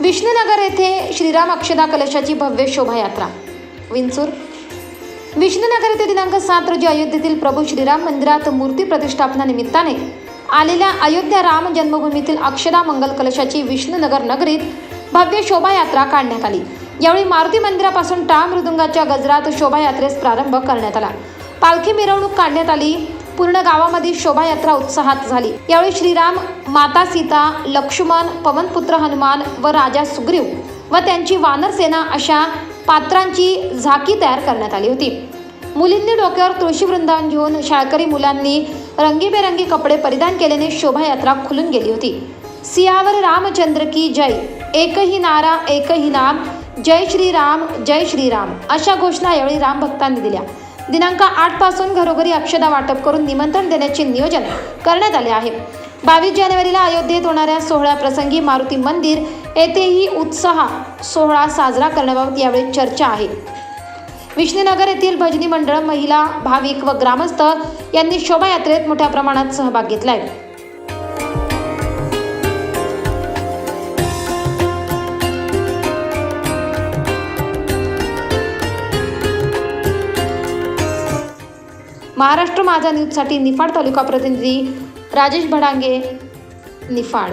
विष्णुनगर येथे श्रीराम अक्षदा कलशाची भव्य शोभायात्रा. विंचूर. विष्णुनगर येथे दिनांक सात रोजी अयोध्येतील प्रभू श्रीराम मंदिरात मूर्ती प्रतिष्ठापना निमित्ताने आलेल्या अयोध्या राम जन्मभूमीतील अक्षदा मंगल कलशाची विष्णुनगर नगरीत भव्य शोभायात्रा काढण्यात आली. यावेळी मारुती मंदिरापासून टाळ मृदुंगाच्या गजरात शोभायात्रेस प्रारंभ करण्यात आला. पालखी मिरवणूक काढण्यात आली. पूर्ण गावामध्ये शोभायात्रा उत्साहात झाली. यावेळी श्रीराम माता सीता लक्ष्मण पवनपुत्र हनुमान व राजा सुग्रीव व त्यांची वानर सेना अशा पात्रांची झाकी तयार करण्यात आली होती. मुलींनी डोक्यावर तुळशी वृंदावन घेऊन शाळकरी मुलांनी रंगीबेरंगी कपडे परिधान केल्याने शोभायात्रा खुलून गेली होती. सियावर रामचंद्र की जय. एकही नारा एकही नाम जय श्रीराम जय श्रीराम. अशा घोषणा यावेळी राम भक्तांनी दिल्या. दिनांक आठपासून घरोघरी अक्षदा वाटप करून निमंत्रण देण्याचे नियोजन करण्यात आले आहे. बावीस जानेवारीला अयोध्येत होणाऱ्या सोहळ्याप्रसंगी मारुती मंदिर येथेही उत्साह सोहळा साजरा करण्याबाबत यावेळी चर्चा आहे. विष्णुनगर येथील भजनी मंडळ महिला भाविक व ग्रामस्थ यांनी शोभायात्रेत मोठ्या प्रमाणात सहभाग घेतला आहे महाराष्ट्र माझा न्यूजसाठी निफाड तालुका प्रतिनिधी राजेश भडांगे निफाड.